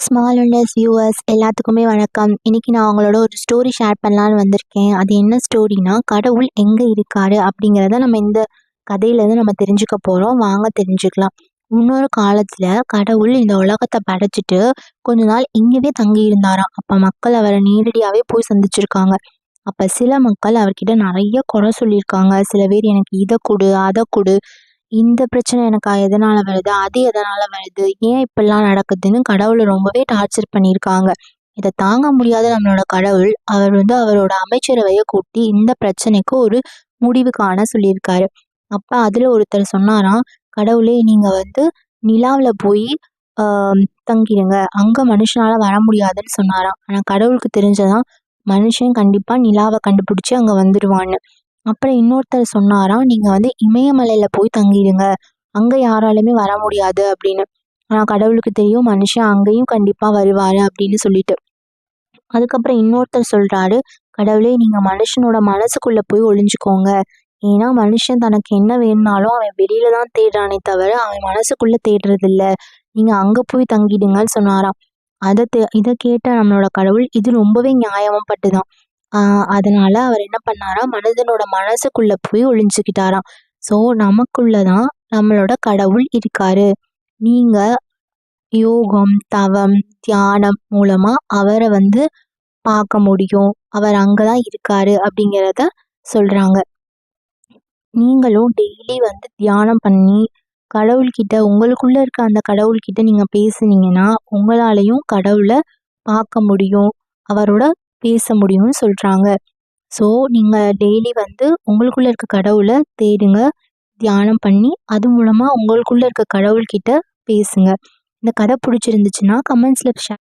Small wonders viewers எல்லாத்துக்குமே வணக்கம். இன்னைக்கு நான் அவங்களோட ஒரு ஸ்டோரி ஷேர் பண்ணலான்னு வந்திருக்கேன். அது என்ன ஸ்டோரினா கடவுள் எங்கே இருக்காரு அப்படிங்கிறத நம்ம இந்த கதையிலேருந்து நம்ம தெரிஞ்சுக்க போகிறோம் வாங்க தெரிஞ்சுக்கலாம். இன்னொரு காலத்தில் கடவுள் இந்த உலகத்தை படைச்சிட்டு கொஞ்ச நாள் இங்கேயே தங்கி இருந்தாராம் அப்போ மக்கள் அவரை நேரடியாகவே போய் சந்திச்சிருக்காங்க. அப்போ சில மக்கள் அவர்கிட்ட நிறைய குறை சொல்லியிருக்காங்க. சில பேர் எனக்கு இதை கொடு அதை கொடு இந்த பிரச்சனை எனக்கு எதனால் வருது? அது எதனால் வருது? ஏன் இப்படிலாம் நடக்குதுன்னு கடவுளை ரொம்பவே டார்ச்சர் பண்ணியிருக்காங்க. இதை தாங்க முடியாத நம்மளோட கடவுள் அவர் வந்து அவரோட அமைச்சரவையை கூட்டி இந்த பிரச்சனைக்கு ஒரு முடிவு காண சொல்லியிருக்காரு. அப்போ அதில் ஒருத்தர் சொன்னாராம் கடவுளே நீங்கள் வந்து நிலாவில் போய் தங்கிடுங்க அங்கே மனுஷனால் வர முடியாதுன்னு சொன்னாராம். ஆனால் கடவுளுக்கு தெரிஞ்சதான் மனுஷன் கண்டிப்பாக நிலாவை கண்டுபிடிச்சி அங்கே வந்துடுவான்னு அப்புறம் இன்னொருத்தர் சொன்னாராம் நீங்கள் வந்து இமயமலையில் போய் தங்கிடுங்க. அங்கே யாராலுமே வர முடியாது அப்படின்னு. ஆனால் கடவுளுக்கு தெரியும் மனுஷன் அங்கேயும் கண்டிப்பாக வருவார் அப்படின்னு சொல்லிட்டு. அதுக்கப்புறம் இன்னொருத்தர் சொல்கிறாரு கடவுளே நீங்கள் மனுஷனோட மனசுக்குள்ளே போய் ஒளிஞ்சுக்கோங்க. ஏன்னா மனுஷன் தனக்கு என்ன வேணுனாலும் அவன் வெளியில தான் தேடுறானே தவிர அவன் மனசுக்குள்ளே தேடுறதில்ல. நீங்கள் அங்கே போய் தங்கிடுங்கன்னு சொன்னாராம். அதை தே இதை கேட்ட நம்மளோட கடவுள் இது ரொம்பவே நியாயமும் பட்டுதான் அதனால அவர் என்ன பண்ணாரா மனிதனோட மனசுக்குள்ள போய் ஒளிஞ்சுக்கிட்டாராம். ஸோ நமக்குள்ள தான் நம்மளோட கடவுள் இருக்காரு. நீங்க யோகம் தவம் தியானம் மூலமா அவரை வந்து பார்க்க முடியும். அவர் அங்கதான் இருக்காரு அப்படிங்கிறத சொல்றாங்க. நீங்களும் டெய்லி வந்து தியானம் பண்ணி கடவுள்கிட்ட உங்களுக்குள்ள இருக்க அந்த கடவுள்கிட்ட நீங்க பேசுனீங்கன்னா உங்களாலையும் கடவுளை பார்க்க முடியும். அவரோட பேச முடியும்னு சொல்கிறாங்க ஸோ நீங்கள் டெய்லி வந்து உங்களுக்குள்ளே இருக்க கடவுளை தேடுங்க தியானம் பண்ணி அது மூலமாக உங்களுக்குள்ளே இருக்க கடவுள்கிட்ட பேசுங்க. இந்த கதை பிடிச்சிருந்துச்சுன்னா கமெண்ட்ஸில் ஷேர்